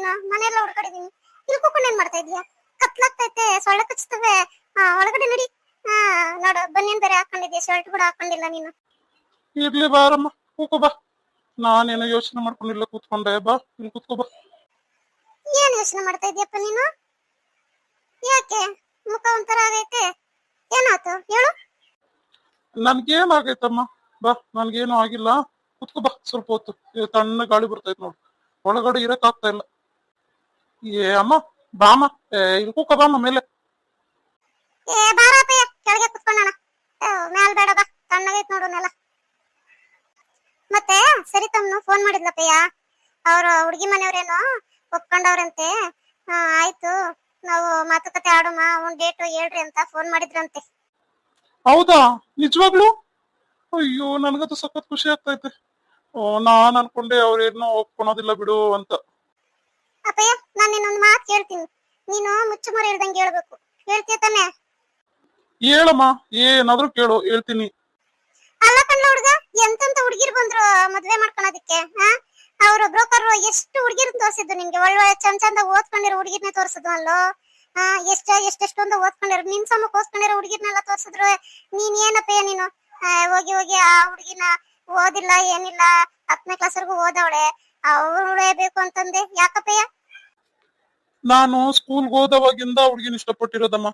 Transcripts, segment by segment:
ನೀನು? ಮನೆಯೆಲ್ಲ ಹುಡ್ಕಡಿದೀನಿ. ಇಲ್ಲಿ ಕೂತ್ಕೊಂಡು ಏನ್ ಮಾಡ್ತಾ ಇದೀಯಾ? ಕತ್ಲಾಗ್ತೈತೆ ಸೊಳ್ಳೆ ಕಚ್ತವೆ ಆ, ಒಳಗಡೆ ನಡಿ. ಹಾ ನೋಡು ಬನ್ನಿನ್ ಬೇರೆ ಹಾಕೊಂಡಿದ್ಯಾ? ಶರ್ಟ್ ಕೂಡ ಹಾಕೊಂಡಿಲ್ಲ ನೀನು. ಇರ್ಲಿ ಬಾರಮ್ಮ ಕೂಕೋ ಬಾ. ನಾನೇನೋ ಯೋಚನೆ ಮಾಡ್ಕೊಂಡಿಲ್ಲ. ಕೂತ್ಕೊಂಡೆ. ಬಾ ಇಲ್ಲಿ ಕೂತ್ಕೋ ಬಾ. ಏನ್ ಯೋಚನೆ ಮಾಡ್ತಾ ಇದೀಯಪ್ಪ ನೀನು? ಯಾಕೆ? ಮುಖ ಒಂಥರ ಆಗೈತೆ. ಏನಾಯ್ತು? ಹೇಳು. ನನ್ಗೇನಾಗೈತಮ್ಮ ಬಾ ನನ್ಗೇನು ಆಗಿಲ್ಲ. ಕುತ್ಕೋ ಬಾ. ಸ್ವಲ್ಪ ಹೊತ್ತು. ತಣ್ಣ ಗಾಳಿ ಬರ್ತೈತೆ ನೋಡು. ಒಳಗಡೆ ಇರಕ್ ಆಗ್ತಾ ಇಲ್ಲ. ಏ ಅಮ್ಮ ಬಾಮ ಇಲ್ಲಿ ಕೂಕ ಬಾಮ್ಮ ಮೇಲೆ. ಏ ಬಾರಪ್ಪಯ್ಯ ಕೆಳಗೆ ಕುತ್ಕೊಳ್ಳೋಣ ಮ್ಯಾಲ್ ಬೇಡ ಬಾ. ತಣ್ಣಗೈತ್ ನೋಡು ನೆಲ. ಮತ್ತೆ ಸರಿತಮ್ಮನು ಫೋನ್ ಮಾಡಿದ್ಲಪ್ಪಯ್ಯ ಅವ್ರ ಹುಡುಗಿ ಮನೆಯವ್ರೇನೋ ಒಪ್ಕೊಂಡವ್ರಂತೆ. ಆಯ್ತು. ನಾವು ಮಾತುಕತೆ ಆಡೋಣ ಒಂದ್ ಡೇಟ್ ಹೇಳ್ರಿ ಅಂತ ಫೋನ್ ಮಾಡಿದ್ರಂತೆ. ಹೌದಾ? ನಿಜವಾಗ್ಲು? ಅಯ್ಯೋ ನನ್ಗದು ಸಖತ್ ಖುಷಿ ಆಗ್ತೈತೆ ಓ ನಾನ್ ಅನ್ಕೊಂಡೆ ಅವ್ರೇನೋ ಒಪ್ಕೊಳೋದಿಲ್ಲ ಬಿಡು ಅಂತ. ಅಪ್ಪಯ್ಯ ನಾನು ನಿನ್ನೊಂದು ಮಾತು ಕೇಳ್ತೀನಿ ನೀನು ಮುಚ್ಚುಮರೆ ಹೇಳ್ದಂಗೆ ಹೇಳ್ಬೇಕು. ಹೇಳ್ತೀಯ ತಾನೆ? ಹೇಳಮ್ಮ ಏನಾದ್ರೂ ಕೇಳು ಹೇಳ್ತೀನಿ. ಅಲ್ಲ ಕಣ್ಣ ಹುಡುಗ ಎಂತೆಂತ ಹುಡುಗಿರ್ ಬಂದ್ರು ಮದ್ವೆ ಮಾಡ್ಕೊಳೋದಕ್ಕೆ ಹಾ ಅವ್ರು ಬ್ರೋಕರ್ ಎಷ್ಟು ಹುಡುಗಿರ್ ತೋರಿಸಿದ್ದು ನಿಮ್ಗೆ ಒಳ್ಳೊಳ್ಳೆ ಚಂದ ಚಂದ ಓದ್ಕೊಂಡಿರೋ ಹುಡುಗಿರ್ನೇ ತೋರ್ಸಿದ್ವು ಅಲ್ಲೋ? ಹಾ ಎಷ್ಟ ಎಷ್ಟೆಷ್ಟೊಂದು ಓದ್ಕೊಂಡಿರೋ ನಿನ್ ಸಮಕ್ಕೆ ಓದ್ಕೊಂಡಿರೋ ಹುಡುಗಿರ್ನೆಲ್ಲ ತೋರ್ಸಿದ್ರು. ನೀನ್ ಏನಪ್ಪಯ್ಯ ನೀನು? ಹೋಗಿ ಹೋಗಿ ಆ ಹುಡುಗಿನ ಓದಿಲ್ಲ ಏನಿಲ್ಲ ಹತ್ತನೇ ಕ್ಲಾಸ್ವರೆಗೂ ಓದವಳೆ. ಬೇಕು ಅಂತಂದೆ. ಯಾಕಪ್ಪಯ್ಯ? ನಾನು ಸ್ಕೂಲ್ಗೆ ಹೋದವಾಗಿಂದ ಹುಡುಗಿನ ಇಷ್ಟಪಟ್ಟಿರೋದಮ್ಮ.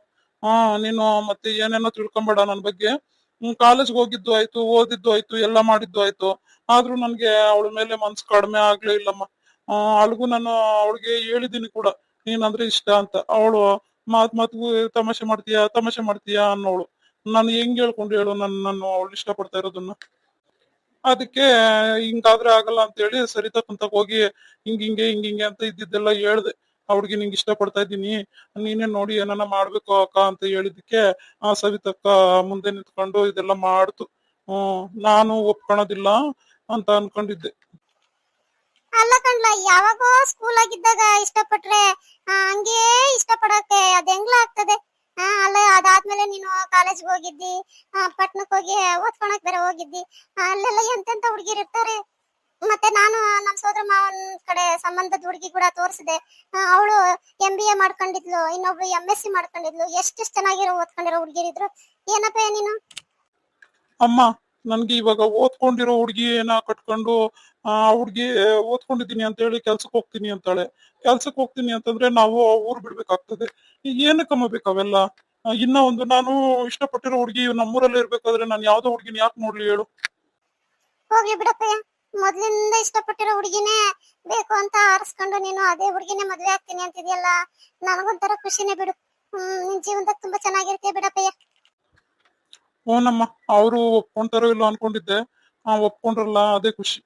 ಹಾ, ನೀನು ಮತ್ತೆ ಏನೇನೋ ತಿಳ್ಕೊಂಬೇಡ ನನ್ ಬಗ್ಗೆ. ಹ್ಮ್ ಕಾಲೇಜ್ಗೆ ಹೋಗಿದ್ದು ಆಯ್ತು, ಓದಿದ್ದು ಆಯ್ತು, ಎಲ್ಲ ಮಾಡಿದ್ದು ಆಯ್ತು. ಆದ್ರೂ ನನ್ಗೆ ಅವಳ ಮೇಲೆ ಮನ್ಸು ಕಡಿಮೆ ಆಗ್ಲೇ ಇಲ್ಲಮ್ಮ. ಅಲ್ಗೂ ನಾನು ಅವಳಿಗೆ ಹೇಳಿದೀನಿ ಕೂಡ. ನೀನಂದ್ರೆ ಇಷ್ಟ ಅಂತ. ಅವಳು, ಮಾತ್ ಮಾತ್ಗೂ ತಮಾಷೆ ಮಾಡ್ತೀಯಾ ತಮಾಷೆ ಮಾಡ್ತೀಯಾ ಅನ್ನೋಳು. ನಾನು ಹೆಂಗ್ ಹೇಳ್ಕೊಂಡು ಹೇಳು ನನ್, ನಾನು ಅವಳು ಇಷ್ಟಪಡ್ತಾ ಇರೋದನ್ನ. ಅದಕ್ಕೆ ಹಿಂಗಾದ್ರೆ ಆಗಲ್ಲ ಅಂತ ಹೇಳಿ ಸರಿತಕ್ಕಂತ ಹೋಗಿ ಹಿಂಗ ಹಿಂಗೆ ಹಿಂಗ ಹಿಂಗೆ ಅಂತ ಇದ್ದಿದ್ದೆಲ್ಲ ಹೇಳ್ದೆ. ಅವ್ರಿಗೆ ನಿಂಗೆ ಇಷ್ಟಪಡ್ತಾ ಇದ್ದೀನಿ. ನೀನೇ ನೋಡಿ ಏನನ್ನ ಮಾಡ್ಬೇಕು ಅಕ್ಕ ಅಂತ ಹೇಳಿದಕ್ಕೆ ಆ ಸವಿತಕ್ಕ ಮುಂದೆ ನಿಂತ್ಕೊಂಡು ಇದೆಲ್ಲ ಮಾಡ್ತು. ಹ್ಮ್, ನಾನು ಒಪ್ಕೊಳೋದಿಲ್ಲ ಅಂತ ಅನ್ಕೊಂಡಿದ್ದೆ. ಅಲ್ಲ ಕಣ್ಲ, ಯಾವಾಗೋ ಸ್ಕೂಲ್ ಆಗಿದ್ದಾಗ ಇಷ್ಟಪಟ್ರೆ ಹಂಗೇ ಇಷ್ಟಪಡಕ್ಕೆ ಅದ್ ಹೆಂಗ್ಲ ಆಗ್ತದೆ? ಅಲ್ಲ ಅದಾದ್ಮೇಲೆ ನೀನು ಕಾಲೇಜ್ಗೆ ಹೋಗಿದ್ದಿ ಪಟ್ನಕ್ ಹೋಗಿ ಓದ್ಕೊಳಕ್ ಬೇರೆ ಹೋಗಿದ್ದಿ ಅಲ್ಲೆಲ್ಲ ಎಂತೆಂತ ಹುಡುಗಿರು ಇರ್ತಾರೆ? ಮತ್ತೆ ನಾನು ನಮ್ಮ ಸೋದರ ಮಾವನ್ ಕಡೆ ಸಂಬಂಧದ ಹುಡುಗಿ ಕೂಡ ತೋರಿಸಿದೆ. ಅವಳು ಎಂ ಬಿ ಎ ಮಾಡ್ಕೊಂಡಿದ್ಲು ಇನ್ನೊಬ್ರು ಎಂ ಎಸ್ ಸಿ ಮಾಡ್ಕೊಂಡಿದ್ಲು. ಎಷ್ಟು ಚೆನ್ನಾಗಿರೋ ಓದ್ಕೊಂಡಿರೋ ಹುಡುಗಿರಿದ್ರು. ಏನಪ್ಪ ನೀನು? ಅಮ್ಮ ನನ್ಗೆ ಇವಾಗ ಓದ್ಕೊಂಡಿರೋ ಹುಡ್ಗಿನ ಕಟ್ಕೊಂಡು, ಆ ಹುಡ್ಗಿ ಓದ್ಕೊಂಡಿದ್ದೀನಿ ಅಂತ ಹೇಳಿ ಕೆಲ್ಸಕ್ಕೆ ಹೋಗ್ತೀನಿ ಅಂತಾಳೆ. ಕೆಲ್ಸಕ್ಕೆ ಹೋಗ್ತೀನಿ ಅಂತಂದ್ರೆ ನಾವು ಊರ್ ಬಿಡ್ಬೇಕಾಗ್ತದೆ. ಏನು ಬೇಕು ಅವೆಲ್ಲ? ಇನ್ನ ಒಂದು ನಾನು ಇಷ್ಟಪಟ್ಟಿರೋ ಹುಡ್ಗಿ ನಮ್ಮೂರಲ್ಲೇ ಇರ್ಬೇಕಾದ್ರೆ ನಾನು ಯಾವ್ದೋ ಹುಡ್ಗಿನ ಯಾಕೆ ನೋಡ್ಲಿ ಹೇಳು? ಹೋಗ್ಲಿ ಬಿಡಪ್ಪಯ್ಯ. ಮೊದ್ಲಿಂದ ಇಷ್ಟಪಟ್ಟಿರೋ ಹುಡುಗಿನೇ ಬೇಕು ಅಂತ ಆರಿಸ್ಕೊಂಡು ನೀನು ಅದೇ ಹುಡುಗಿನೇ ಮದ್ವೆ ಆಗ್ತೀನಿ ಅಂತಿದ್ಯಲ್ಲ? ನನಗೊಂಥರ ಖುಷಿನೇ ಬಿಡು. ಹ್ಮ್, ನಿನ್ ಜೀವನದಾಗ ತುಂಬಾ ಚೆನ್ನಾಗಿರ್ತೀಯ ಬಿಡಪ್ಪಯ್ಯ. ಹ್ಞೂನಮ್ಮ ಅವರು ಒಪ್ಕೊಂತಾರೋ ಇಲ್ಲ ಅನ್ಕೊಂಡಿದ್ದೆ. ಆ ಒಪ್ಕೊಂಡ್ರಲ್ಲ ಅದೇ ಖುಷಿ.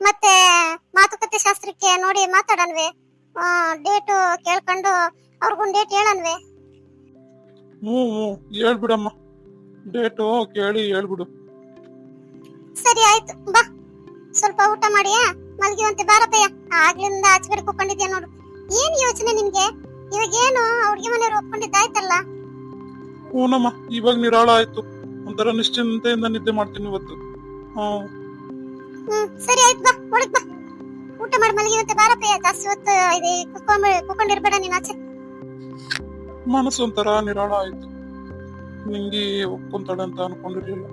ಮತ್ತೆ ಮಾತುಕತೆ ಶಾಸ್ತ್ರಕ್ಕೆ ನೋಡಿ ಮಾತಾಡನ್ವೆ. ಡೇಟ್ ಕೇಳ್ಕೊಂಡು ಅವ್ರಿಗೊಂದು ಡೇಟ್ ಹೇಳನ್ವೆ. ಹ್ಞೂ ಹ್ಞೂ ಹೇಳ್ಬಿಡಮ್ಮ. ಡೇಟು ಕೇಳಿ ಹೇಳ್ಬಿಡು. ಸರಿ ಆಯ್ತು. ಬಾ. ಸ್ವಲ್ಪ ಊಟ ಮಾಡಿಯಾ ಮಲಗಿವಂತೆ ಬಾರಪ್ಪಯ್ಯ. ಆಗ್ಲಿಂದ ಆಚೆ ಕಡೆ ಕೂತ್ಕೊಂಡಿದ್ಯಾ ನೋಡು. ಏನ್ ಯೋಚನೆ ನಿನ್ಗೆ? ಇವಾಗ ಏನು ಅವ್ರಿಗೆ ಮನೆಯವ್ರು ಒಪ್ಕೊಂಡಿದ್ದಾಯ್ತಲ್ಲ? ಹ್ಞೂನಮ್ಮ ಇವಾಗ ನಿರಾಳ ಆಯ್ತು ಒಂಥರ ನಿಶ್ಚಿಂತೆಯಿಂದ ನಿದ್ದೆ ಮಾಡ್ತೀನಿ ಇವತ್ತು. ಹ್ಮ್. ಹ್ಮ್ ಸರಿ ಆಯ್ತು ಬಾ ಒಳಗ್ ಬಾ. ಊಟ ಮಾಡಿ ಮಲಗಿವಂತೆ ಬಾರಪ್ಪ ಜಾಸ್ತಿ ಹೊತ್ತು ಇದೆ ಕುತ್ಕೊಂಡ್ ಕುತ್ಕೊಂಡಿರ್ಬೇಡ ನೀನ್ ಆಚೆ. ಮನಸ್ಸು ಒಂಥರ ನಿರಾಳ ಆಯ್ತು ನಿಂಗೆ ಒಪ್ಕೊಂತಾಳೆ ಅಂತ ಅನ್ಕೊಂಡಿರ್ಲಿಲ್ಲ.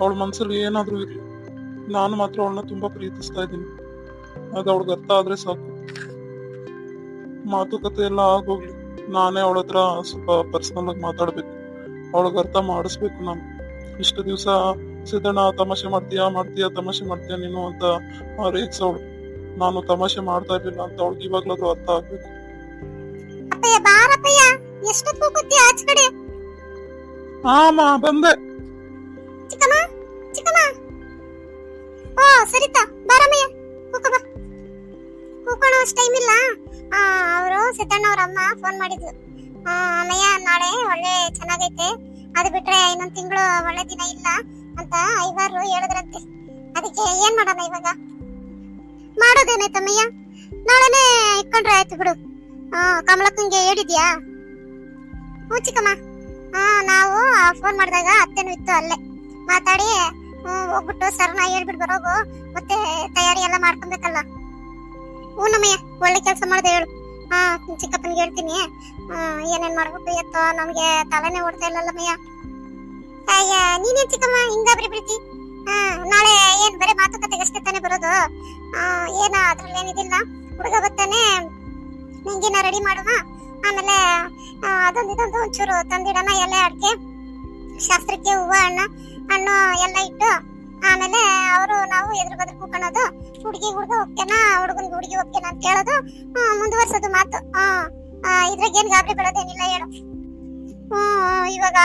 ಅವಳ ಮನಸ್ಸಲ್ಲಿ ಏನಾದ್ರೂ ಇರ್ಲಿ. ನಾನು ಮಾತ್ರ ಅವಳನ್ನ ತುಂಬಾ ಪ್ರೀತಿಸ್ತಾ ಇದ್ದೀನಿ. ಅದು ಅವಳಿಗೆ ಅರ್ಥ ಆದ್ರೆ ಸಾಕು. ಮಾತುಕತೆ ಎಲ್ಲ ಆಗೋಗ್ಲಿ. ನಾನೇ ಅವಳ ಹತ್ರ ಸ್ವಲ್ಪ ಪರ್ಸನಲ್ ಆಗಿ ಮಾತಾಡ್ಬೇಕು. ಅವಳಿಗೆ ಅರ್ಥ ಮಾಡಿಸ್ಬೇಕು ನಾನು. ಇಷ್ಟು ದಿವಸ ಸಿದ್ದಣ್ಣ ತಮಾಷೆ ಮಾಡ್ತೀಯಾ ಮಾಡ್ತೀಯಾ ತಮಾಷೆ ಮಾಡ್ತೀಯಾ ನೀನು ಅಂತ ರೇಗ್ಸವಳು ನಾನು ತಮಾಷೆ ಮಾಡ್ತಾ ಇರ್ಲಿಲ್ಲ ಅಂತ ಅವಳಿಗೆ ಇವಾಗ್ಲಾದ್ರೂ ಅರ್ಥ ಆಗ್ಬೇಕು. ಆಮ ಬಂದೆ. ಚಿಕ್ಕಮ್ಮ ಚಿಕ್ಕಮ್ಮ. ಓ ಸರಿತಾ ಬಾರಮ್ಮಯ್ಯ ಕೂಕ ಬಾ ಕೂಕೊಳ್ಳೋ ಅಷ್ಟು ಟೈಮ್ ಇಲ್ಲ. ಅವರು ಸಿದ್ದಣ್ಣ ಅವ್ರ ಅಮ್ಮ ಫೋನ್ ಮಾಡಿದ್ಲು ಆ, ಅಣ್ಣಯ್ಯ ನಾಳೆ ಒಳ್ಳೆ ಚೆನ್ನಾಗೈತೆ. ಅದು ಬಿಟ್ರೆ ಇನ್ನೊಂದು ತಿಂಗಳು ಒಳ್ಳೆ ದಿನ ಇಲ್ಲ ಅಂತ ಐವಾರು ಹೇಳಿದ್ರಂತೆ. ಅದಕ್ಕೆ ಏನ್ ಮಾಡೋಣ ಇವಾಗ? ಮಾಡೋದೇನಾಯ್ತಮ್ಮಯ್ಯ ನಾಳೆನೆ ಇಟ್ಕೊಂಡ್ರೆ ಆಯ್ತು ಬಿಡು. ಕಮಲಕ್ಕಂಗೆ ಹೇಳಿದ್ಯಾ? ಹ್ಞೂ ಚಿಕ್ಕಮ್ಮ ಹಾ ನಾವು ಫೋನ್ ಮಾಡಿದಾಗ ಅತ್ತೆನೂ ಇತ್ತು ಅಲ್ಲೇ. ಮಾತಾಡಿ ಹೋಗ್ಬಿಟ್ಟು ಸರ್ನ ಹೇಳ್ಬಿಟ್ಟು ಬರೋಗು. ಮತ್ತೆ ತಯಾರಿ ಎಲ್ಲ ಮಾಡ್ಕೊಬೇಕಲ್ಲ. ಹೂನಮ್ಮಯ್ಯ ಒಳ್ಳೆ ಕೆಲಸ ಮಾಡ್ದೆ ಹೇಳು. ಹಾ, ಚಿಕ್ಕಪ್ಪನಿಗೆ ಹೇಳ್ತೀನಿ. ಏನೇನ್ ಮಾಡ್ಬೇಕು ಎತ್ತೋ, ನಮ್ಗೆ ತಲೆನೇ ಓಡ್ತಾ ಇಲ್ಲಲ್ಲಮ್ಮಯ್ಯ ಅಯ್ಯ, ನೀನೇನ್ ಚಿಕ್ಕಮ್ಮ ಹಿಂಗಾಬ್ರಿ ಪ್ರೀತಿ ಹಾ, ನಾಳೆ ಏನ್ ಬರೀ ಮಾತುಕತೆ ಅಷ್ಟೇ ತಾನೇ ಬರೋದು? ಏನ ಅದ್ರಲ್ಲಿ ಏನಿದಿಲ್ಲ ಹುಡುಗ ಬರ್ತಾನೆ ನಿಂಗಿನ ರೆಡಿ ಮಾಡೋಣ ಆಮೇಲೆ ಅದೊಂದು ಇದೊಂದು ಒಂಚೂರು ತಂದಿಡೋಣ, ಎಲೆ ಅಡಿಕೆ, ಶಾಸ್ತ್ರಕ್ಕೆ ಹೂವ, ಹಣ್ಣು ಹಣ್ಣು ಎಲ್ಲ ಇಟ್ಟು ಆಮೇಲೆ ಅವರು ನಾವು ಎದುರು ಬದ್ರ ಕೂಕೊಳ್ಳೋದು ಹುಡುಗಿ ಹುಡುಗ ಹೋಗ್ತೇನಾ, ಹುಡುಗನ್ ಹುಡುಗಿ ಹೋಗ್ತೇನ ಅಂತ ಕೇಳೋದು. ಮುಂದುವರ್ಸೋದು ಮಾತು. ಇದ್ರಾಗ ಏನ್ ಗಾಬರಿ ಬಿಡೋದೇನಿಲ್ಲ ಹೇಳು. ಹ್ಮ್, ಇವಾಗ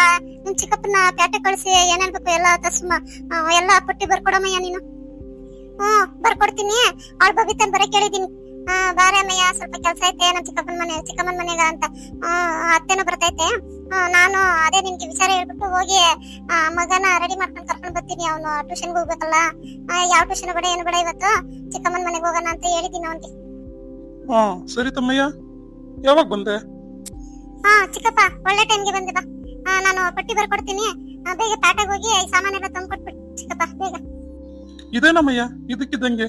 ನಿಮ್ ಚಿಕ್ಕಪ್ಪನ ಪ್ಯಾಟೆ ಕಳಿಸಿ ಏನೇನ್ ಬೇಕು ಎಲ್ಲ ತಸ್ಮ ಎಲ್ಲ ಪಟ್ಟಿ ಬರ್ಕೊಡಮ್ಮಯ್ಯ ನೀನು. ಹ್ಮ್, ಬರ್ಕೊಡ್ತೀನಿ. ಅವಳ ಬಬಿತನ್ ಬರ ಕೇಳಿದೀನಿ. ಆ ಬಾರೆ ಅಮ್ಮಯ್ಯ, ಸ್ವಲ್ಪ ಕೆಲ್ಸ ಐತೆ, ನಮ್ ಚಿಕ್ಕಪ್ಪನ ಮನೆ, ಚಿಕ್ಕಮ್ಮನ ಮನೆಗ ಅಂತ. ಅತ್ತೆನೂ ಬರ್ತೈತೆ ನಾನು ಅದೇ ನಿಮ್ಗೆ ವಿಚಾರ ಹೇಳ್ಬಿಟ್ಟು ಹೋಗಿ ಮಗನ ರೆಡಿ ಮಾಡ್ಕೊಂಡು ಕರ್ಕೊಂಡು ಬರ್ತೀನಿ. ಅವನು ಟ್ಯೂಷನ್ಗೆ ಹೋಗ್ಬೇಕಲ್ಲ. ಯಾವ ಟ್ಯೂಷನ್ ಬೇಡ ಏನು ಬೇಡ ಇವತ್ತು. ಚಿಕ್ಕಮ್ಮನ ಮನೆಗೆ ಹೋಗೋಣ ಅಂತ ಹೇಳಿದೀನಿ ಅವನಿಗೆ. ಹಾ ಸರಿ ತಮ್ಮಯ್ಯ. ಯಾವಾಗ ಬಂದೆ? ಹಾ ಚಿಕ್ಕಪ್ಪ ಒಳ್ಳೆ ಟೈಮ್ಗೆ ಬಂದೆ ಬಾ. ನಾನು ಪಟ್ಟಿ ಬರ್ಕೊಡ್ತೀನಿ. ಬೇಗ ಪ್ಯಾಟಾಗ ಹೋಗಿ ಈ ತಂದು ಕೊಟ್ಬಿಡಿ ಚಿಕ್ಕಪ್ಪ ಬೇಗ. ಇದೇನಮ್ಮಯ್ಯ ಇದಕ್ಕಿದ್ದಂಗೆ.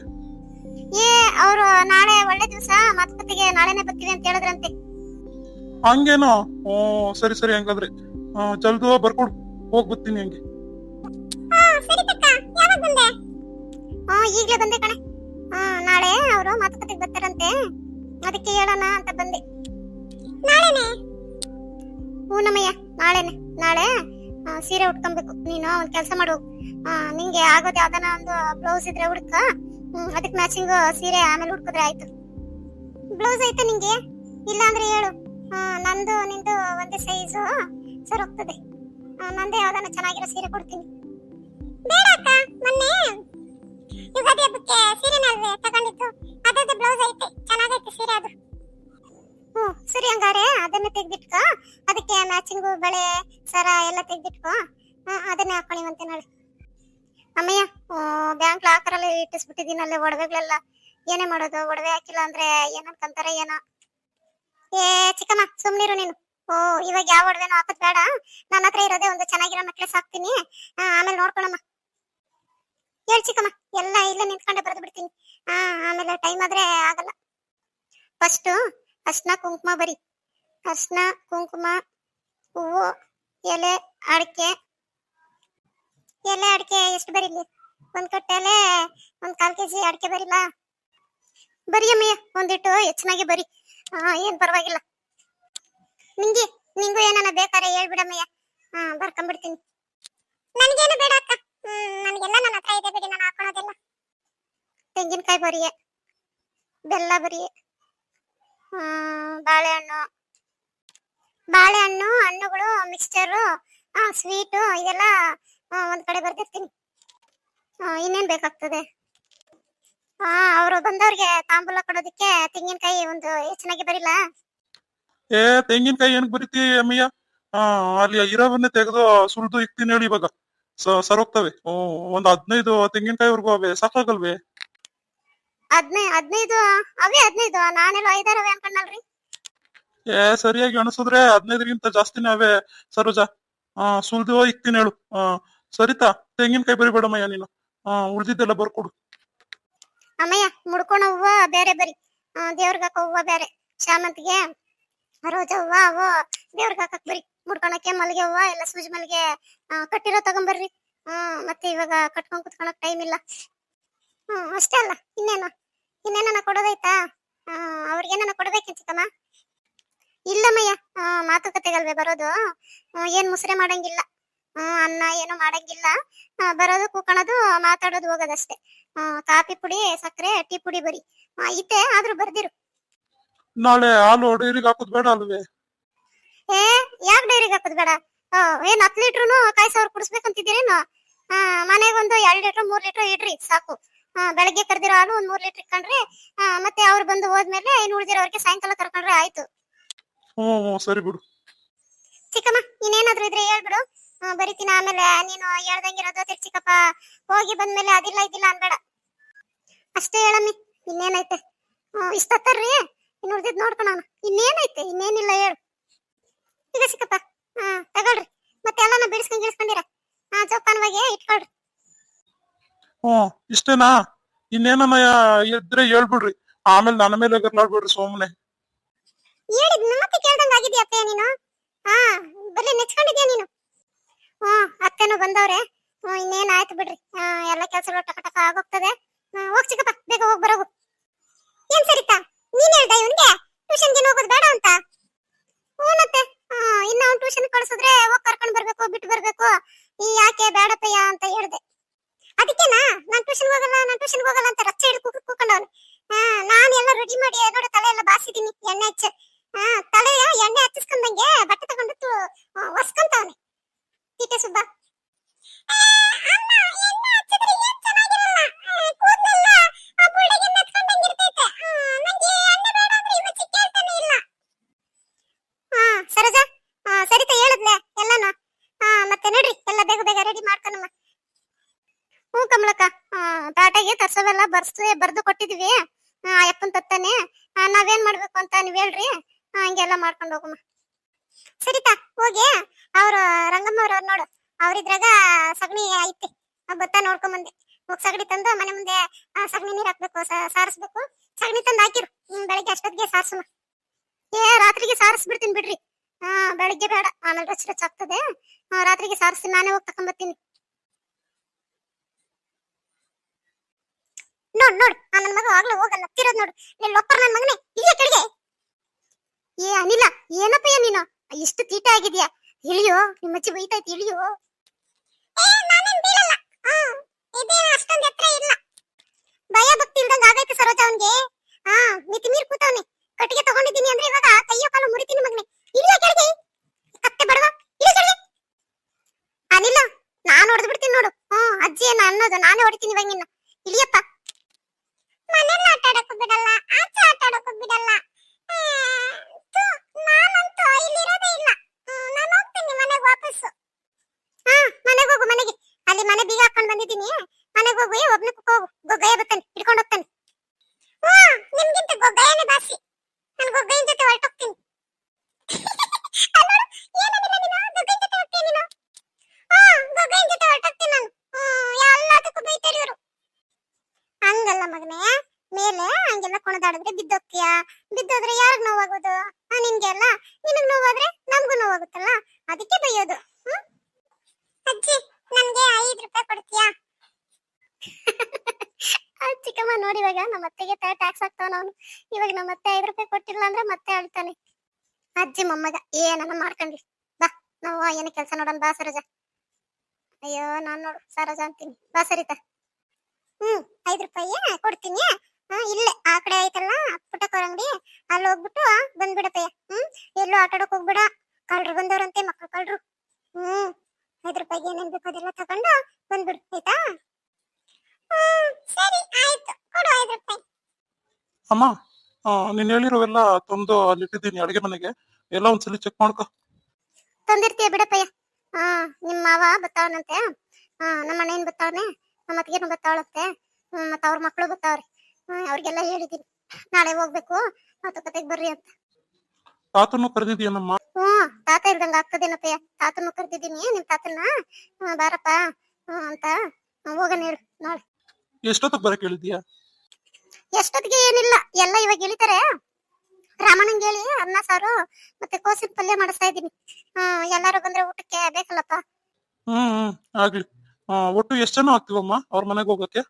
ಏ ಅವರು ನಾಳೆ ಒಳ್ಳೆ ದಿವಸ ಮಾತುಕತೆಗೆ ನಾಳೆನೆ ಬರ್ತೀವಿ ಅಂತ ಹೇಳಿದ್ರಂತೆ. ಹಂಗೇನೋ, ಓ, ಸರಿ ಸರಿ, ಹಂಗಾದ್ರೆ. ಜಲ್ದು ಬರ್ಕೊಡು, ಹೋಗ್ ಬರ್ತೀನಿ ಹಂಗೆ. ಈಗ್ಲೇ ಬಂದೆ ಕಣೆ. ನಾಳೆ ಅವರು ಮಾತುಕತೆಗೆ ಬರ್ತಾರಂತೆ. ಅದಕ್ಕೆ ಹೇಳೋಣ ಅಂತ ಬಂದೆ. ನಾಳೆನೆ? ನಮ್ಮಯ್ಯ, ನಾಳೆನೆ. ನಾಳೆ ಸೀರೆ ಉಟ್ಕೊಬೇಕು. ನೀನು ಒಂದು ಕೆಲಸ ಮಾಡು. ನಿಂಗೆ ಆಗೋದು ಯಾವ್ದಾನ ಒಂದು ಬ್ಲೌಸ್ ಇದ್ರೆ ಹುಡ್ಕ ಅದಕ್ಕೆ ಮ್ಯಾಚಿಂಗ್ ಸೀರೆ ಆಮೇಲೆ ಹುಡ್ಕಿದ್ರೆ ಆಯ್ತು. ಬ್ಲೌಸ್ ಐತೆ ನಿಂಗೆ? ಇಲ್ಲ ಅಂದ್ರೆ ಹೇಳು. ನಂದು, ನಿಂದು ಒಂದೇ ಸೈಜು ಸರ್ ಹೋಗ್ತದೆ ನಂದೇ ಯಾವ್ದಾನ ಚೆನ್ನಾಗಿರೋ ಸೀರೆ ಕೊಡ್ತೀನಿ. ಬೇಡ ಅಕ್ಕ, ಮೊನ್ನೆ ಯುಗಾದಿ ಹಬ್ಬಕ್ಕೆ ಸೀರೆನ ಅಲ್ವೇ ಅದ್ರದ್ದು ಬ್ಲೌಸ್ ಐತೆ, ಚೆನ್ನಾಗೈತೆ ಸೀರೆ ಅದು. ಹ್ಞೂ ಸರಿ ಹಂಗಾರೆ, ಅದನ್ನು ತೆಗೆದಿಟ್ಕೋ. ಅದಕ್ಕೆ ಮ್ಯಾಚಿಂಗು ಬಳೆ, ಸರ ಎಲ್ಲ ತೆಗೆದಿಟ್ಕೋ. ಅದನ್ನೇ ಹಾಕೊಂಡಿವಂತೆ ನಾಳೆ. ಅಮ್ಮಯ್ಯ ಬ್ಯಾಂಕ್ ಲಾಕರಲ್ಲಿ ಇಟ್ಟಿಸ್ಬಿಟ್ಟಿದ್ದೀನಲ್ಲೇ ಒಡವೆಗಳೆಲ್ಲ. ಏನೇ ಮಾಡೋದು, ಒಡವೆ ಹಾಕಿಲ್ಲ ಅಂದ್ರೆ ಏನಂತಾರೆ ಏನೋ. ಏ, ಚಿಕ್ಕಮ್ಮ, ಸುಮ್ನಿರು ನೀನು. ಓ, ಇವಾಗ ಯಾವ ಒಡವೆನೂ ಹಾಕೋದ್ ಬೇಡ. ನನ್ನ ಹತ್ರ ಇರೋದೇ ಒಂದು ಚೆನ್ನಾಗಿರೋ ನೆಕ್ಲೆಸ್ ಹಾಕ್ತೀನಿ ಆಮೇಲೆ ನೋಡ್ಕೊಳಮ್ಮ. ಹೇಳ್ ಚಿಕ್ಕಮ್ಮ, ಎಲ್ಲ ಇಲ್ಲೇ ನಿಂತ್ಕೊಂಡೆ ಬರೆದು ಬಿಡ್ತೀನಿ ಆ, ಆಮೇಲೆ ಟೈಮ್ ಆದ್ರೆ ಆಗಲ್ಲ. ಫಸ್ಟ್ ಅರ್ಶನ ಕುಂಕುಮ ಬರಿ. ಅರ್ಶನ, ಕುಂಕುಮ, ಹೂವು, ಎಲೆ, ಅಡಿಕೆ. ಎಲೆ, ಅಡಿಕೆ ಎಷ್ಟು ಬರೀಲಿ ಒಂದ್ ಕಟ್ಟೆಲೆ ಒಂದ್ ಕಾಲ್ ಕೆಜಿ ಅಡಿಕೆ ಬರಿಲ್ಲ ಬರಿ ಅಮ್ಮಯ್ಯ, ಒಂದಿಟ್ಟು ಹೆಚ್ಚನಾಗಿ ಬರಿ. ಆ ಏನ್ ಪರವಾಗಿಲ್ಲ. ನಿಂಗೆ, ನಿಂಗೂ ಏನಾನ ಬೇಕಾರೆ ಹೇಳ್ಬಿಡಮ್ಮಯ್ಯ ಹಾ ಬರ್ಕೊಂಡ್ಬಿಡ್ತೀನಿ ನನಗೇನು ಬೇಡ ಅಕ್ಕ. ನನಗೆಲ್ಲ ನನ್ನ ಹತ್ರ ಇದೆ ಬಿಡಿ, ನಾನು ಹಾಕೊಳ್ಳೋದೆಲ್ಲ ತೆಂಗಿನಕಾಯಿ ಬರಿಯೆ, ಬೆಲ್ಲ ಬರಿಯೆ ಬಾಳೆಹಣ್ಣು. ಬಾಳೆಹಣ್ಣು, ಹಣ್ಣುಗಳು ಮಿಕ್ಸ್ಚರು ಸ್ವೀಟು ಇದೆಲ್ಲ ಒಂದ್ ಕಡೆ ಬರ್ದಿರ್ತೀನಿ. ಇನ್ನೇನ್ ಬೇಕಾಗ್ತದೆ? ಹಾ ಅವರು ಬಂದವ್ರಿಗೆ ತಾಂಬೂಲ ಕೊಡೋದಕ್ಕೆ ತೆಂಗಿನಕಾಯಿ ಒಂದು ಹೆಚ್ಚಿನಾಗಿ ಬರಿಲ್ಲ ಏ ತೆಂಗಿನಕಾಯಿ ಏನ್ ಬರಿತಿ ಅಮ್ಮಯ್ಯ? ಆ ಅಲ್ಲಿ ಇರೋವನ್ನೇ ತೆಗೆದು ಸುಲ್ದು ಇಕ್ತೀನಿ ಹೇಳಿ ಇವಾಗ. ಸರೋಗ್ತವೆ. ಒಂದ್ ಹದಿನೈದು ತೆಂಗಿನಕಾಯಿವರೆಗೂ ಅವೆ ಸಾಕಾಗಲ್ವೇ? ಹದ್ನೈ ಹದಿನೈದು ಅವೇ ಹದಿನೈದು ನಾನೆಲ್ಲ ಐದಾರವೇ ಅನ್ಕೊಂಡಲ್ರಿ? ಏ ಸರಿಯಾಗಿ ಅನಿಸಿದ್ರೆ ಹದಿನೈದರಿಗಿಂತ ಜಾಸ್ತಿನೇ ಅವೆ ಸರೋಜಾ. ಆ ಸುಲ್ದು ಇಕ್ತೀನಿ ಹೇಳು. ಆ ಸರಿತಾ? ತೆಂಗಿನಕಾಯಿ ಬರಿಬೇಡಮ್ಮಯ್ಯ ನೀನು. ಆ ಉಳ್ದಿದ್ದೆಲ್ಲ ಬರ್ಕೊಡು. ಅಮ್ಮಯ್ಯ ಮುಡ್ಕೊಂಡ ಹೂವ ಬೇರೆ ಬರಿ. ದೇವ್ರಿಗೆ ಹಾಕೋ ಹೂವ ಬೇರೆ. ಶಾಮಂತಿಗೆ ರೋಜ ಹೂವ ಅವು ದೇವ್ರಿಗೆ ಹಾಕಕ್ ಬರಿ. ಮುಡ್ಕೊಳಕ್ಕೆ ಮಲ್ಲಿಗೆ ಹೂವ ಎಲ್ಲ ಸೂಜಿ ಮಲ್ಲಿಗೆ ಕಟ್ಟಿರೋ ತಗೊಂಬರ್ರಿ. ಹ್ಮ್ ಮತ್ತೆ ಇವಾಗ ಕಟ್ಕೊಂಡ್ ಕುತ್ಕೊಳಕ್ ಟೈಮ್ ಇಲ್ಲ. ಹ್ಮ್, ಅಷ್ಟೇ ಅಲ್ಲ, ಇನ್ನೇನು? ಇನ್ನೇನ ಕೊಡೋದೈತಾ ಅವ್ರಿಗೇನ ಕೊಡ್ಬೇಕೇನ್ ಚಿಕ್ಕಮ್ಮ? ಇಲ್ಲಮ್ಮಯ್ಯ ಮಾತುಕತೆಗಲ್ವೇ ಬರೋದು. ಏನ್ ಮುಸ್ರೆ ಮಾಡಂಗಿಲ್ಲ. ಅನ್ನ ಏನು ಮಾಡಂಗಿಲ್ಲ. ಬರೋದು ಕೂಕಣದು ಮಾತಾಡೋದು ಹೋಗೋದಷ್ಟೇ. ಕಾಫಿ ಪುಡಿ ಸಕ್ಕರೆ ಟೀ ಪುಡಿ ಬರಿ. ಐತೆ ಆದ್ರೂ ಬರ್ದಿರು. ನಾಳೆ ಹಾಲು ಡೈರಿಗೆ ಹಾಕೋದು ಬೇಡ ಅಲ್ವೇ? ಏ ಯಾಕೆ ಡೈರಿಗೆ ಹಾಕೋದು ಬೇಡ? ಏನ್ ಹತ್ತು ಲೀಟ್ರು ಕಾಯಿ ಸಾವಿರ ಕುಡಿಸ್ಬೇಕಂತಿದ್ದೀರೇನು? ಮನೆಗೆ ಒಂದು ಎರಡು ಲೀಟ್ರ್ ಮೂರ್ ಲೀಟ್ರ್ ಇಡ್ರಿ ಸಾಕು. ಬೆಳಗ್ಗೆ ಕರೆದಿರೋ ಹಾಲು ಒಂದ್ ಮೂರ್ ಲೀಟ್ರ್ ಇಟ್ಕೊಂಡ್ರೆ ಮತ್ತೆ ಅವ್ರು ಬಂದು ಹೋದ್ಮೇಲೆ ಇನ್ನು ಉಳಿದಿರೋರ್ಗೆ ಸಾಯಂಕಾಲ ಕರ್ಕೊಂಡ್ರೆ ಆಯ್ತು. ಹ್ಮ್ ಸರಿ ಬಿಡು. ಚಿಕ್ಕಮ್ಮ ಇನ್ನೇನಾದ್ರೂ ಇದ್ರೆ ಹೇಳ್ಬಿಡು. ಬರಿತೀನಿ ಆಮೇಲೆ ನೀನು ಹೇಳ್ದಂಗಿರೋದು ತಿರ್ಚಿಕಪ್ಪ ಹೋಗಿ ಬಂದ್ಮೇಲೆ ಅದಿಲ್ಲ ಇದಿಲ್ಲ ಅನ್ಬೇಡ. ಅಷ್ಟೇ ಹೇಳಮ್ಮಿ ಇನ್ನೇನೈತೆ? ಇಷ್ಟತ್ತರ್ರಿ? ಇನ್ನು ಉಳ್ದಿದ್ ನೋಡ್ಕೊಳೋಣ ಇನ್ನೇನೈತೆ? ಇನ್ನೇನಿಲ್ಲ ಹೇಳು. ಈಗ ಸಿಕ್ಕಪ್ಪ. ಹಾ ತಗೊಳ್ರಿ. ಮತ್ತೆ ಎಲ್ಲಾನು ಬಿಡಿಸ್ಕೊಂಡ್ ಗಿಡಿಸ್ಕೊಂಡಿರ? ಹಾ ಜೋಪಾನವಾಗಿ ಇಟ್ಕೊಳ್ರಿ. ಓ ಇಷ್ಟೇನಾ? ಇನ್ನೇನನ್ನ ಇದ್ರೆ ಹೇಳ್ಬಿಡ್ರಿ. ಆಮೇಲೆ ನನ್ನ ಮೇಲೆ ಗರ್ಲಾಡ್ಬಿಡ್ರಿ ಸೋಮನೆ. ಹೇಳಿದ್ ಮತ್ತೆ ಕೇಳ್ದಂಗ ಆಗಿದ್ಯಾ ಅತ್ತೆ ನೀನು ಹಾ ಬರೀ ನೆಚ್ಕೊಂಡಿದ್ಯಾ ನೀನು ಹ್ಮ್ ಅತ್ತೆನೂ ಬಂದವ್ರೆ. ಇನ್ನೇನ್ ಆಯ್ತು ಬಿಡ್ರಿ. ಎಲ್ಲ ಕೆಲಸಗಳು ಟಕ ಟಕ ಆಗೋಗ್ತದೆ. ಹೋಗ್ ಚಿಕ್ಕಪ್ಪ, ಬೇಗ ಹೋಗ್ ಬರೋಗು. ಏನ್ ಸರಿತಾ? ನೀನ್ ಹೇಳ್ದ ಇವನ್ಗೆ? ಟ್ಯೂಷನ್ಗೆ ಹೋಗೋದು ಬೇಡ ಅಂತ. ಹ್ಞೂನತ್ತೆ ಇನ್ನ ಅವ್ನು ಟ್ಯೂಷನ್ ಕಳ್ಸಿದ್ರೆ ಹೋಗ್ ಕರ್ಕೊಂಡ್ ಬರ್ಬೇಕು, ಬಿಟ್ಟು ಬರ್ಬೇಕು. ಈ ಯಾಕೆ ಬೇಡಪ್ಪಯ್ಯ ಅಂತ ಹೇಳ್ದೆ. ಅದಕ್ಕೆನಾ? ನಾನ್ ಟ್ಯೂಷನ್ ಹೋಗಲ್ಲ, ನಾನ್ ಟ್ಯೂಷನ್ ಹೋಗಲ್ಲ ಅಂತ ರಚ್ಚ ಹಿಡಿದು ಕೂಕ್ ಕೂಕೊಂಡವ್ನು ನಾನು ಎಲ್ಲ ರೆಡಿ ಮಾಡಿ ನೋಡು ತಲೆ ಎಲ್ಲ ಬಾಸಿದೀನಿ, ಎಣ್ಣೆ ಹಚ್ಚ. ತಲೆಯ ತಲೆ ಎಣ್ಣೆ ಹಚ್ಚಿಸ್ಕೊಂಡಂಗೆ ಬಟ್ಟೆ ತಗೊಂಡು ತು- ಆ, ಒರ್ಸ್ಕೊಂತವ್ನೆ ತೀಟೆ ಸುಬ್ಬ ಹಾ ಸರೋಜ ಹಾ ಸರಿತಾ ಹೇಳದ್ಲೆ ಎಲ್ಲಾನು ಹಾ ಮತ್ತೆ ನಡ್ರಿ ಎಲ್ಲ ಬೇಗ ಬೇಗ ರೆಡಿ ಮಾಡ್ಕೊಳಮ್ಮ ಹ್ಞೂ ಕಮಲಕ್ಕ ಆ, ತಾಟೆಗೆ ತರ್ಸವೆಲ್ಲ ಬರೆದು ಕೊಟ್ಟಿದ್ವಿ. ಅಪ್ಪನ್ ತತ್ತಾನೆ. ನಾವೇನ್ ಮಾಡ್ಬೇಕು ಅಂತ ನೀವ್ ಹೇಳ್ರಿ. ಹಂಗೆಲ್ಲ ಮಾಡ್ಕೊಂಡು ಹೋಗಮ್ಮ ಸರಿತಾ ಹೋಗಿ. ಅವ್ರು ರಂಗಮ್ಮ ಅವ್ರ ನೋಡು. ಅವ್ರಿದ್ರಾಗ ಸಗಣಿ ಐತಿ. ಭತ್ತ ನೋಡ್ಕೊಂಡ್ ಬಂದೆ ಹೋಗ್ ಸಗಣಿ ತಂದು ಮನೆ ಮುಂದೆ ಸಗಣಿ ನೀರ್ ಹಾಕ್ಬೇಕು ಸಾರಿಸ್ಬೇಕು. ಸಗಣಿ ತಂದು ಹಾಕಿರು. ಹ್ಮ್, ಬೆಳಿಗ್ಗೆ ಅಷ್ಟೊತ್ತಿಗೆ ಸಾರಿಸಮ್ಮ ಏ ರಾತ್ರಿಗೆ ಸಾರಿಸ್ಬಿಡ್ತೀನಿ ಬಿಡ್ರಿ. ಹಾ ಬೆಳಿಗ್ಗೆ ಬೇಡ. ಆಮೇಲೆ ರಚ್ ರಚ್ ಆಗ್ತದೆ. ರಾತ್ರಿಗೆ ಸಾರಿಸ್ತೀನಿ ನಾನೇ ಹೋಗಿ ತಕೊಂಬರ್ತೀನಿ ನೋಡ್ ನೋಡ್, ಆ ನನ್ ಮಗ ಆಗ್ಲೂ ಹೋಗಲ್ಲ. ನೋಡು. ನೀನ್ ಲೊಪ್ಪರ್ ನನ್ ಮಗನೇ. ಇಳಿಯ ಕೆಳಗೆ. ಏ, ಅನಿಲ ಏನಪ್ಪಯ್ಯ ನೀನು? ಇಷ್ಟು ತೀಟ ಆಗಿದ್ಯಾ? ಇಳಿಯೋ ನಿಮ್ಮ ಅಜ್ಜಿ ಬೈತೈತಿ ಇಳಿಯೋ ಭಯ ಭಕ್ತಿ ಇಲ್ದಂಗ ಆಗೈತೆ ಸರೋಜ ಅವನ್ಗೆ. ಹಾ ಮಿತಿ ಮೀರ್ ಕೂತವನೆ. ಕಟ್ಟಿಗೆ ತಗೊಂಡಿದ್ದೀನಿ ಅಂದ್ರೆ ಇವಾಗ ಕೈಯೋ ಕಾಲು ಮುರಿತೀನಿ ಮಗನೇ. ಇಳಿಯ ಕೆಳಗೆ. ಕತ್ತೆ ಬಡವ ಇಳಿಯ ಕೆಳಗೆ. ಅನಿಲ, ನಾನ್ ಹೊಡೆದು ನೋಡು. ಹ್ಮ್ ಅಜ್ಜಿ ಏನ ಅನ್ನೋದು. ನಾನೇ ಹೊಡಿತೀನಿ ಇವಾಗ ನಿನ್ನ. ಇಳಿಯಪ್ಪ. ಮನೆಲ್ಲ ಆಟ ಆಡಕ್ಕೂ ಬಿಡಲ್ಲ ಆಚೆ ಆಟ ಆಡಕ್ಕೂ ಬಿಡಲ್ಲ ಆ, ಥು, ನಾನಂತೂ ಇಲ್ಲಿರೋದೇ ಇಲ್ಲ ಹ್ಮ್, ನಾನ್ ಹೋಗ್ತೀನಿ ಮನೆಗೆ ವಾಪಸ್ಸು ಹಾ ಮನೆಗೆ ಹೋಗು ಮನೆಗೆ ಅಲ್ಲಿ ಮನೆ ಬೀಗ ಹಾಕೊಂಡ್ ಬಂದಿದ್ದೀನಿ ಮನೆಗೆ ಹೋಗು ಏ ಒಬ್ನೇ ಕುಕ್ಕ ಹೋಗು ಗೊಗ್ಗಯ್ಯ ಬರ್ತಾನೆ ಹಿಡ್ಕೊಂಡು ಹೋಗ್ತಾನೆ ಹಾ ನಿಮ್ಗಿಂತ ಗೊಗ್ಗಯ್ಯನೇ ಬಾಸಿ ನಾನು ಗೊಗ್ಗಯ್ಯನ ಜೊತೆ ಹೊರಟೋಗ್ತೀನಿ ಏನಂದಿಲ್ಲ ನೀನು ಗೊಗ್ಗಯ್ಯನ ಜೊತೆ ಹೋಗ್ತೀಯ ನೀನು ಹಾ ಗೊಗ್ಗಯ್ಯನ ಜೊತೆ ಹೊರಟೋಗ್ತೀನಿ ನಾನು ಹ್ಮ್ ಎಲ್ಲದಕ್ಕೂ ಬೈತಾರೆ ಇವರು ಹಂಗಲ್ಲ ಮಗನೇ ಮೇಲೆ ಹಂಗೆಲ್ಲ ಕುಣದಾಡಿದ್ರೆ ಬಿದ್ದೋಗ್ತೀಯ ಬಿದ್ದೋದ್ರೆ ಯಾರಿಗ್ ನೋವಾಗೋದು ಆ, ನಿನ್ಗೆ ಅಲ್ಲ ನಿನಗ್ ನೋವಾದ್ರೆ ನಮ್ಗೂ ನೋವಾಗುತ್ತಲ್ಲ ಅದಕ್ಕೆ ಬೈಯೋದು? ಅಜ್ಜಿ, ನನ್ಗೆ ಐದ್ ರೂಪಾಯಿ ಕೊಡ್ತೀಯಾ? ಚಿಕ್ಕಮ್ಮ ನೋಡಿ ಇವಾಗ ನಮ್ಮ ಅತ್ತೆಗೆ ಟ್ಯಾಕ್ಸ್ ಹಾಕ್ತಾವ ಅವನು. ಇವಾಗ ನಮ್ಮ ಅತ್ತೆ ಐದ್ ರೂಪಾಯಿ ಕೊಟ್ಟಿಲ್ಲ ಅಂದ್ರೆ ಮತ್ತೆ ಅಳ್ತಾನೆ. ಅಜ್ಜಿ ಮೊಮ್ಮಗ, ಏನನ್ನ ಮಾಡ್ಕೊಂಡಿ ಬಾ, ನಾವು ಏನ ಕೆಲಸ ನೋಡೋಣ, ಬಾ ಸರೋಜ. ಅಯ್ಯೋ, ನಾನ್ ನೋಡು, ಸರೋಜ ಅಂತೀನಿ. ಬಾ ಸರಿತಾ. ಹ್ಮ್, ಐದ್ ರೂಪಾಯಿ ಕೊಡ್ತೀನಿ. ಇಲ್ಲೇ, ಆ ಕಡೆ ಐತಲ್ಲ ಪುಟ್ಟಕ್ಕವ್ರ ಅಂಗಡಿ. ಅಲ್ಲಿ ಹೋಗ್ಬಿಟ್ಟು ಬಂದ್ಬಿಡಪ್ಪಯ್ಯ. ಹ್ಮ್, ಎಲ್ಲೂ ಆಟಾಡಕ್ ಹೋಗ್ಬೇಡ. ಕಳ್ರು ಬಂದವ್ರಂತೆ ಮಕ್ಕಳು ಕಳ್ರು. ಹ್ಮ್ ಐದು ರೂಪಾಯಿಗೆ ಏನೇನ್ ಬೇಕು ಅದೆಲ್ಲ ತಗೊಂಡು ಬಂದ್ಬಿಡು ಆಯ್ತಾ? ಹ್ಮ್ ಸರಿ ಆಯ್ತು. ಕೊಡು ಐದು ರೂಪಾಯಿ. ಅಮ್ಮ ನೀನ್ ಹೇಳಿರೋವೆಲ್ಲ ತಂದು ಅಲ್ಲಿ ಇಟ್ಟಿದ್ದೀನಿ ಅಡಿಗೆ ಮನೆಗೆ. ಎಲ್ಲ ಒಂದ್ಸಲಿ ಚೆಕ್ ಮಾಡ್ಕೊ. ತಂದಿರ್ತೀಯ ಬಿಡಪ್ಪಯ್ಯ? ಹಾ ನಿಮ್ಮ ಮಾವ ಬತ್ತಾವನಂತೆ. ಹಾ ನಮ್ಮ ಅಣ್ಣೇನ್ ಬತ್ತಾವನೆ? ನಮ್ಮ ಅತ್ತಿಗೆನು ಬತ್ತಾವಳಂತೆ ಹ್ಮ್ ಮತ್ತ ಅವ್ರ ಮಕ್ಕಳು ಬತ್ತಾವ್ರಿ. ಹ್ಮ್ ಅವ್ರಿಗೆಲ್ಲ ಹೇಳಿದೀನಿ ನಾಳೆ ಹೋಗ್ಬೇಕು. ಮಾತುಕತೆಗೆ ಬರ್ರಿ ಅಂತ. ತಾತನ್ನು ಕರೆದಿದ್ಯಾನಮ್ಮ ಹ್ಮ್ ತಾತ ಇಲ್ದಂಗ ಆಗ್ತದೇನಪ್ಪಯ್ಯ ತಾತನು ಕರೆದಿದ್ದೀನಿ ನಿಮ್ ತಾತನ್ನ. ಹ್ಮ್, ಬಾರಪ್ಪ. ಅಂತ. ಹೋಗೋಣ ಹೇಳು ನಾಳೆ ಎಷ್ಟೊತ್ತಿಗೆ ಬರಕ್ ಹೇಳಿದ್ಯಾ? ಎಷ್ಟೊತ್ತಿಗೆ ಏನಿಲ್ಲ ಎಲ್ಲ ಇವಾಗ ಇಳಿತಾರೆ ರಾಮಣ್ಣಂಗೆ ಹೇಳಿ ಅನ್ನ ಸಾರು ಮತ್ತೆ ಕೋಸಿನ ಪಲ್ಯ ಮಾಡಿಸ್ತಾ ಇದ್ದೀನಿ. ಎಲ್ಲಾರು ಬಂದ್ರೆ ಊಟಕ್ಕೆ ಬೇಕಲ್ಲಪ್ಪ. ಹ್ಮ್ ಹ್ಮ್ ಆಗ್ಲಿ. ಒಟ್ಟು ಎಷ್ಟ್ ಜನ ಆಗ್ತೀವಮ್ಮ ಅವ್ರ ಮನೆಗೆ ಹೋಗಕ್ಕೆ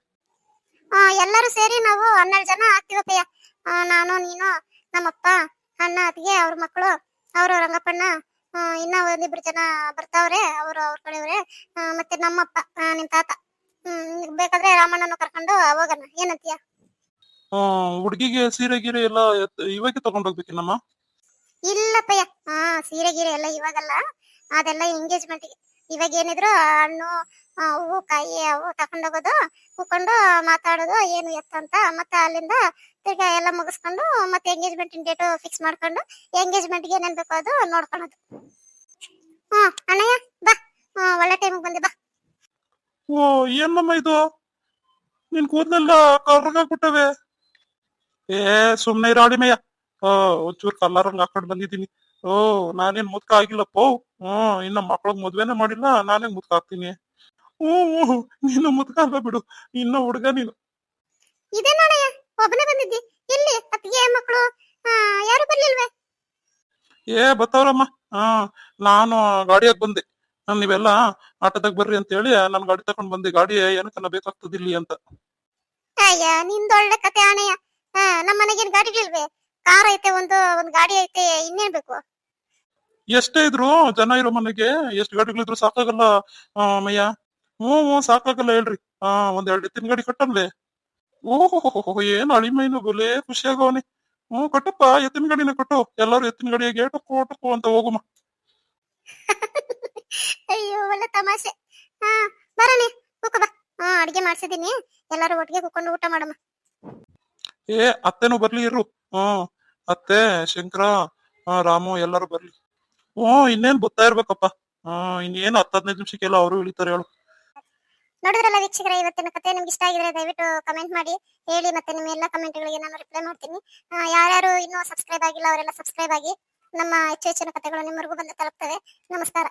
ಎಲ್ಲರೂ ಸೇರಿ ನಾವು ಹನ್ನೆರಡು ಜನ ಆಗ್ತೀವಪ್ಪಯ್ಯ ನಾನು ನೀನು ನಮ್ಮಪ್ಪ ಅಣ್ಣ ಅತ್ತಿಗೆ ಅವ್ರ ಮಕ್ಕಳು ಅವ್ರ ರಂಗಪ್ಪಣ್ಣ ಇನ್ನ ಒಂದಿಬ್ರು ಜನ ಬರ್ತಾವ್ರೆ ಅವರು ಅವ್ರ ಕಡೆಯವ್ರೆ ಮತ್ತೆ ನಮ್ಮಪ್ಪ ನಿಮ್ ತಾತ. ಹ್ಮ್ ಬೇಕಾದ್ರೆ ರಾಮಣ್ಣನ ಕರ್ಕೊಂಡು ಹೋಗೋಣ. ಏನಂತೀಯ? ಹುಡುಗಿಗೆ ಸೀರೆ ಗೀರೆ ಎಲ್ಲ ಇವಾಗ ತಗೊಂಡೋಗ್ಬೇಕೇನಮ್ಮ ಇಲ್ಲಪ್ಪಯ್ಯ. ಹಾ ಸೀರೆ ಗೀರೆ ಎಲ್ಲ ಇವಾಗಲ್ಲ. ಅದೆಲ್ಲ ಎಂಗೇಜ್ಮೆಂಟ್ ಇವಾಗ ಏನಿದ್ರು ಹಣ್ಣು ಹೂವು, ಕಾಯಿ ಅವು ತಕೊಂಡೋಗೋದು ಹೂಕೊಂಡು ಮಾತಾಡೋದು ಏನು ಎತ್ತ ಅಂತ ಮತ್ತೆ ಅಲ್ಲಿಂದ ತಿರ್ಗಾ ಎಲ್ಲ ಮುಗಿಸ್ಕೊಂಡು ಮತ್ತೆ ಎಂಗೇಜ್ಮೆಂಟ್ ಡೇಟ್ ಫಿಕ್ಸ್ ಮಾಡ್ಕೊಂಡು ಎಂಗೇಜ್ಮೆಂಟ್ಗೆ ಏನೇನ್ ಬೇಕೋ ಅದು ನೋಡ್ಕೊಳೋದು. ಅಣ್ಣಯ್ಯ, ಬಾ. ಒಳ್ಳೆ ಟೈಮಿಗೆ ಬಂದೆ, ಬಾ. ಓ, ಏನಮ್ಮ ಇದು? ನಿನ್ ಕೂದಲೆಲ್ಲ ಕರ್ಗಾಗ್ಬಿಟ್ಟವೆ ಏ ಸುಮ್ಮನೆ ಇರಾಡಿ ಮೇಯ ಓ, ಒಂಚೂರು ಕಲ್ಲರಂಗ್ ಹಾಕೊಂಡ್ ಬಂದಿದ್ದೀನಿ. ಓ, ನಾನೇನ್ ಮುದ್ಕ ಆಗಿಲ್ಲಪ್ಪ. ಹ್ಮ್ ಇನ್ನ ಮಕ್ಳಗ್ ಮದ್ವೆನೇ ಮಾಡಿಲ್ಲ ನಾನೇ ಮುದ್ಕ ಹಾಕ್ತೀನಿ ಹ್ಮ್ ನೀನು ಮುದ್ಕ ಬಿಡು ಇನ್ನ ಹುಡುಗ ನೀನು. ಇದೇ ನೋಡಯ್ಯ ಒಬ್ಬನೇ ಬಂದಿದ್ದಿ. ಇಲ್ಲಿ ಅತ್ತಿಗೆ ಮಕ್ಕಳು ಯಾರು ಬರ್ಲಿಲ್ವೇ? ಏ ಬತ್ತವ್ರಮ್ಮ ಹಾ ನಾನು ಗಾಡಿಯಾಗ ಬಂದೆ. ನೀವೆಲ್ಲ ಆಟೋದಾಗ ಬರ್ರಿ ಅಂತ ಹೇಳಿ ನಾನು ಗಾಡಿ ತಕೊಂಡ್ ಬಂದೆ. ಗಾಡಿ ಏನಕ್ಕನ ಬೇಕಾಗ್ತದ ಇಲ್ಲಿ ಅಂತ. ಅಯ್ಯ ನಿಂದೊಳ್ಳೆ ಕತೆ ಆಣೆಯ ನಮ್ಮ ಮನೆಗೇನ್ ಗಾಡಿಗಳಿಲ್ವೇ? ಕಾರ್ ಐತೆ ಒಂದು ಒಂದ್ ಗಾಡಿ ಐತೆ ಇನ್ನೇನ್ ಬೇಕು? ಎಷ್ಟೇ ಇದ್ರು ಜನ ಇರೋ ಮನೆಗೆ ಎಷ್ಟ್ ಗಾಡಿಗಳಿದ್ರು ಸಾಕಾಗಲ್ಲ ಮಯ್ಯ. ಹ್ಞೂ ಹ್ಞೂ ಸಾಕಾಗಲ್ಲ ಹೇಳ್ರಿ. ಹಾ ಒಂದ್ ಎರಡ್ ಎತ್ತಿನ ಗಾಡಿ ಕಟ್ಟನ್ಲೆ ಓಹೋ ಏನ್ ಅಳಿಮೈನು ಗೊಲೆ ಖುಷಿ ಆಗವನಿ ಹ್ಞೂ ಕಟ್ಟಪ್ಪ ಎತ್ತಿನ ಗಾಡಿನ ಕಟ್ಟು. ಎಲ್ಲರೂ ಎತ್ತಿನ ಗಾಡಿಯಾಗೆ ಟಕ್ಕು ಟಕ್ಕು ಅಂತ ಹೋಗುಮ. ಅಯ್ಯೋ ಒಳ್ಳೆ ತಮಾಷೆ. ಹಾ ಬರಲಿ ಕೂಕ ಬಾ. ಹಾ ಅಡಿಗೆ ಮಾಡ್ಸಿದೀನಿ ಎಲ್ಲರೂ ಒಟ್ಟಿಗೆ ಕೂಕೊಂಡು ಊಟ ಮಾಡಮ್ಮ ಏ ಅತ್ತೆನೂ ಬರ್ಲಿ ಇರು. ಹ್ಮ್ ಅತ್ತೆ ಶಂಕರ ರಾಮು ಎಲ್ಲರೂ ಬರ್ಲಿ. ಹ್ಮ್ ಇನ್ನೇನ್ ಗೊತ್ತಾ ಇರ್ಬೇಕಪ್ಪ. ಹಾ ಇನ್ನೇನು ಹತ್ತ್ ಹದಿನೈದು ನಿಮಿಷಕ್ಕೆಲ್ಲ ಅವರು ಇಳಿತಾರೆ ಹೇಳು. ನೋಡಿದ್ರಲ್ಲ ವೀಕ್ಷಕರ, ಇವತ್ತಿನ ಕತೆ ನಿಮ್ಗೆ ಇಷ್ಟ ಆಗಿದ್ರೆ ದಯವಿಟ್ಟು ಕಮೆಂಟ್ ಮಾಡಿ, ಹೇಳಿ ಮತ್ತೆ ನಿಮ್ಮ ಎಲ್ಲ ಕಮೆಂಟ್ಗಳಿಗೆ ನಾನು ರಿಪ್ಲೈ ಮಾಡ್ತೀನಿ. ಯಾರ್ಯಾರು ಇನ್ನೂ ಸಬ್ಸ್ಕ್ರೈಬ್ ಆಗಿಲ್ಲ, ಅವರೆಲ್ಲ ಸಬ್ಸ್ಕ್ರೈಬ್ ಆಗಿ ನಮ್ಮ ಹೆಚ್ಚು ಹೆಚ್ಚಿನ ಕಥೆಗಳು ನಿಮ್ಮವರೆಗೂ ಬಂದು ತಲುಪ್ತವೆ. ನಮಸ್ಕಾರ.